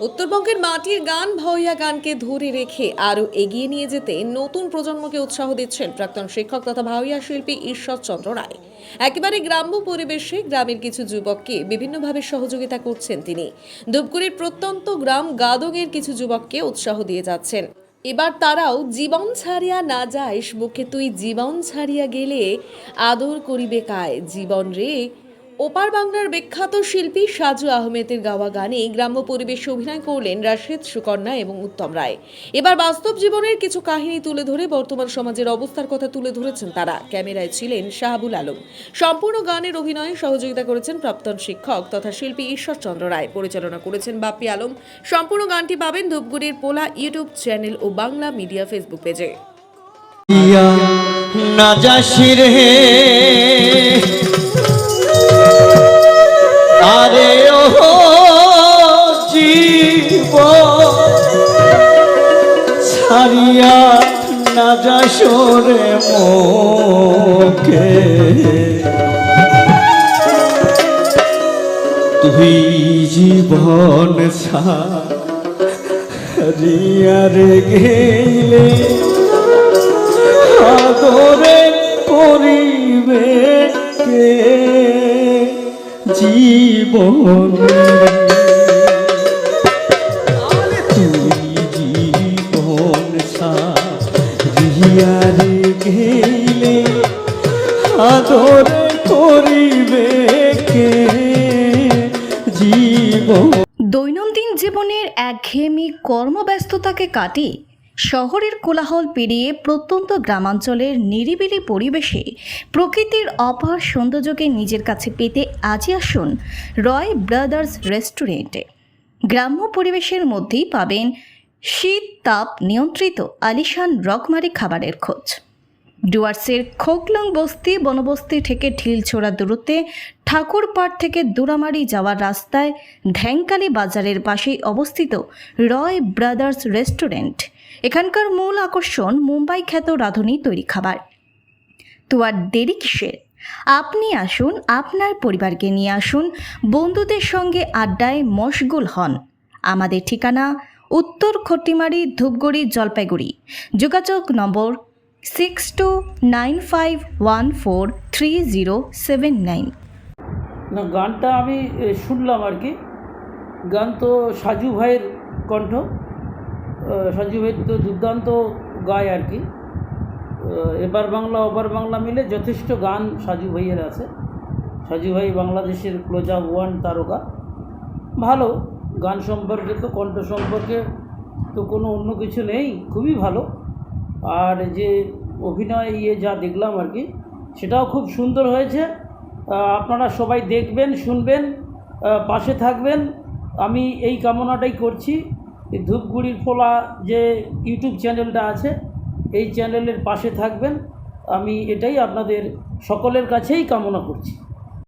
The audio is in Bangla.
উত্তরবঙ্গের মাটির গান ভাওয়া গানকে ধরে রেখে আরও এগিয়ে নিয়ে যেতে নতুন প্রজন্মকে উৎসাহ দিচ্ছেন প্রাক্তন শিক্ষক তথা ভাওয়া শিল্পী ঈশ্বরচন্দ্র রায়। একেবারে গ্রাম্য পরিবেশে গ্রামের কিছু যুবককে বিভিন্নভাবে সহযোগিতা করছেন তিনি। ধূপগুড়ির প্রত্যন্ত গ্রাম গাদগের কিছু যুবককে উৎসাহ দিয়ে যাচ্ছেন। এবার তারাও জীবন ছাড়িয়া না যাইস বুকে তুই জীবন ছাড়িয়া গেলে আদর করিবে কায়? জীবন রে ওপার বাংলার বিখ্যাত শিল্পী সাজু আহমেদের গাওয়া গানে গ্রাম্য পরিবেশে অভিনয় করলেন রাশেদ সুকন্যা এবং উত্তম রায়। এবার বাস্তব জীবনের কিছু কাহিনী তুলে ধরে বর্তমান সমাজের অবস্থার কথা তুলে ধরেছেন তারা। ক্যামেরায় ছিলেন শাহাবুল আলম। সম্পূর্ণ গানের অভিনয়ে সহযোগিতা করেছেন প্রাক্তন শিক্ষক তথা শিল্পী ঈশ্বরচন্দ্র রায়। পরিচালনা করেছেন বাপ্পি আলম। সম্পূর্ণ গানটি পাবেন ধূপগুড়ির পোলা ইউটিউব চ্যানেল ও বাংলা মিডিয়া ফেসবুক পেজে। না না যাস রে মোকে তুই জীবন ছাড়িয়া রে গেলে আদরে করিবে কে? জীবন করিবে কে জীবন? দৈনন্দিন জীবনের একঘেয়েমি কর্মব্যস্ততাকে কাটিয়ে শহরের কোলাহল পেরিয়ে প্রত্যন্ত গ্রামাঞ্চলের নিরিবিলি পরিবেশে প্রকৃতির অপার সৌন্দর্যকে নিজের কাছে পেতে আজই আসুন রয় ব্রাদার্স রেস্টুরেন্টে। গ্রাম্য পরিবেশের মধ্যেই পাবেন শীত তাপ নিয়ন্ত্রিত আলিশান রকমারি খাবারের খোঁজ। ডুয়ার্সের খোকলং বস্তি, বনবস্তি থেকে ঢিলছোড়া দূরত্বে ঠাকুরপাড় থেকে দুরামারি যাওয়ার রাস্তায় ঢ্যাংকালি বাজারের পাশেই অবস্থিত রয় ব্রাদার্স রেস্টুরেন্ট। এখানকার মূল আকর্ষণ মুম্বাই খ্যাত রাঁধুনি তৈরি খাবার। তো আর দেরি কিসের? আপনি আসুন, আপনার পরিবারকে নিয়ে আসুন, বন্ধুদের সঙ্গে আড্ডায় মশগুল হন। আমাদের ঠিকানা উত্তর খটিমারি ধূপগুড়ি জলপাইগুড়ি। যোগাযোগ নম্বর six two nine five one four three zero seven nine না, গানটা আমি শুনলাম আর কি। গান তো সাজু ভাইয়ের কণ্ঠ। সাজু ভাই তো দুর্দান্ত গায় আর কি। এবার বাংলা ওপার বাংলা মিলে যথেষ্ট গান সাজু ভাইয়ের আছে। সাজু ভাই বাংলাদেশের ক্লোজা ওয়ান তারকা। ভালো, গান সম্পর্কে তো, কণ্ঠ সম্পর্কে তো কোনো অন্য কিছু নেই, খুবই ভালো। আর যে অভিনয় ইয়ে যা দেখলাম আর কি, সেটাও খুব সুন্দর হয়েছে। আপনারা সবাই দেখবেন, শুনবেন পাশে থাকবেন। আমি এই কামনাটাই করছি ধূপগুড়ির ফোলা যে ইউটিউব চ্যানেলটা আছে, এই চ্যানেলের পাশে থাকবেন। আমি এটাই আপনাদের সকলের কাছেই কামনা করছি।